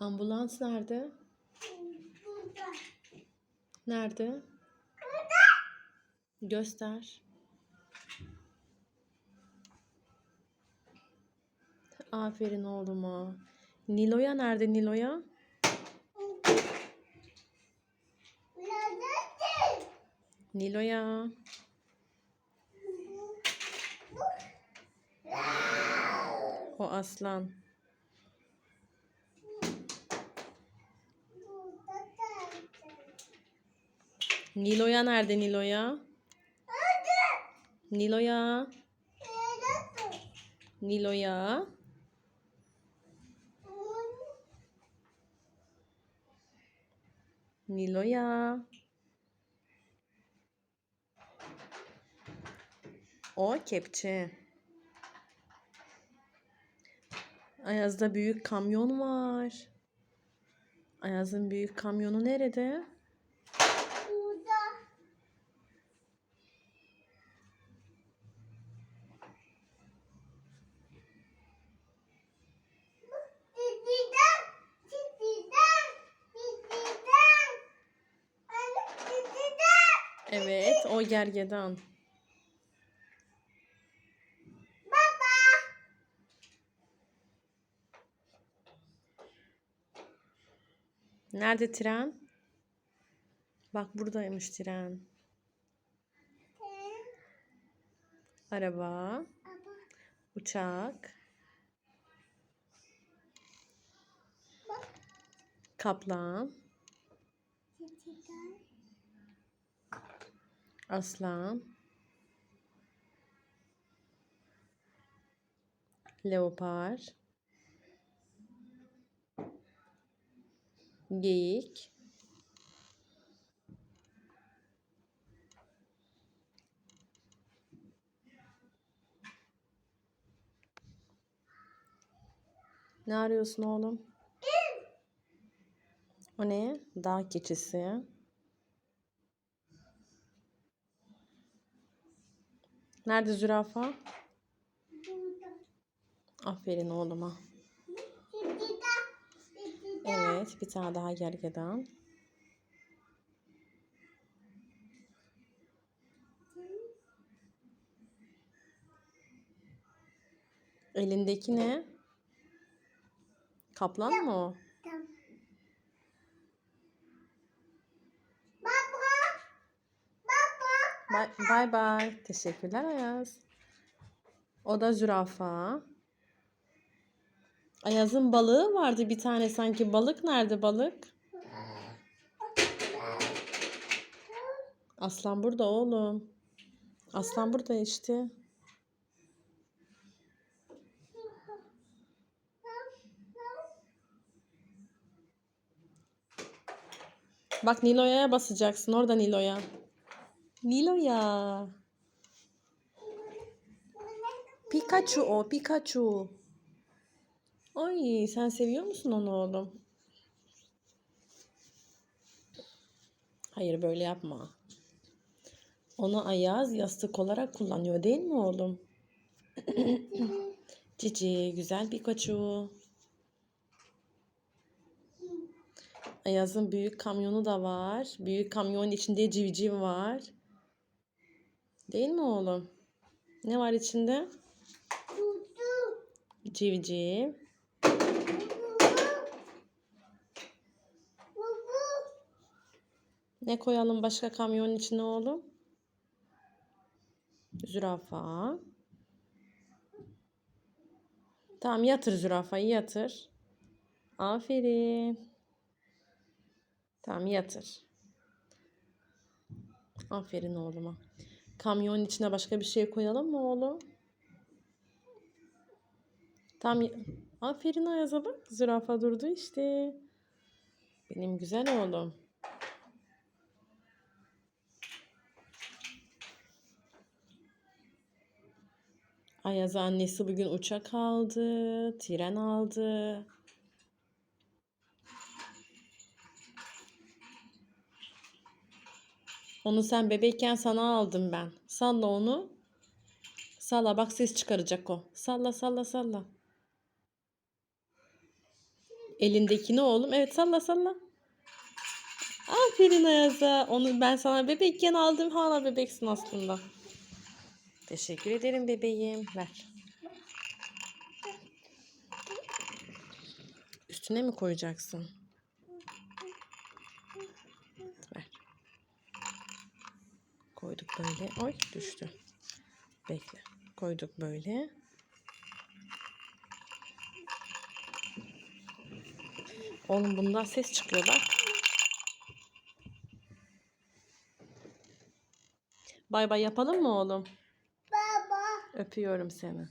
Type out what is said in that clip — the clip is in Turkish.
Ambulans nerede? Burada. Nerede? Göster. Aferin oğluma. Nilo'ya nerede Nilo'ya? Nilo'ya. O aslan. Burada da. Nilo'ya nerede Nilo'ya? Nilo'ya. Nilo'ya. Nilo'ya. O kepçe. Ayaz'da büyük kamyon var. Ayaz'ın büyük kamyonu nerede? Evet, o gergedan. Baba. Nerede tren? Bak buradaymış tren. Araba, uçak, kaplan. Aslan, leopar, geyik, Ne arıyorsun oğlum? O ne? Dağ keçisi. Nerede zürafa? Aferin oğluma. Evet, bir tane daha gergedan. Elindeki ne? Kaplan mı o? Tamam. Baba. Baba. Bay bay. Teşekkürler Ayaz. O da zürafa. Ayaz'ın balığı vardı bir tane sanki. Balık nerede balık? Aslan burada oğlum. Aslan burada işte. Bak Nilo'ya basacaksın. Orada Nilo'ya. Nilo'ya. Pikachu o. Pikachu. Ay sen seviyor musun onu oğlum? Hayır böyle yapma. Onu Ayaz yastık olarak kullanıyor değil mi oğlum? Cici güzel Pikachu. Ayaz'ın büyük kamyonu da var. Büyük kamyonun içinde civciv var. Değil mi oğlum? Ne var içinde? Civciv. Ne koyalım başka kamyonun içine oğlum? Zürafa. Tamam yatır zürafayı yatır. Aferin. Tamam yatır. Aferin oğluma. Kamyonun içine başka bir şey koyalım mı oğlum? Tamam. y- Aferin Ayaz'a bak. Zürafa durdu işte. Benim güzel oğlum. Ayaz annesi bugün uçak aldı, tren aldı. Onu sen bebekken sana aldım ben. Salla onu. Salla bak ses çıkaracak o. Salla salla salla. Elindekini oğlum. Evet salla salla. Aferin Ayaz'a. Onu ben sana bebekken aldım. Hala bebeksin aslında. Teşekkür ederim bebeğim. Ver. Üstüne mi koyacaksın? Koyduk böyle. Oy düştü. Bekle. Koyduk böyle. Oğlum bundan ses çıkıyor bak. Bay bay yapalım mı oğlum? Baba. Öpüyorum seni.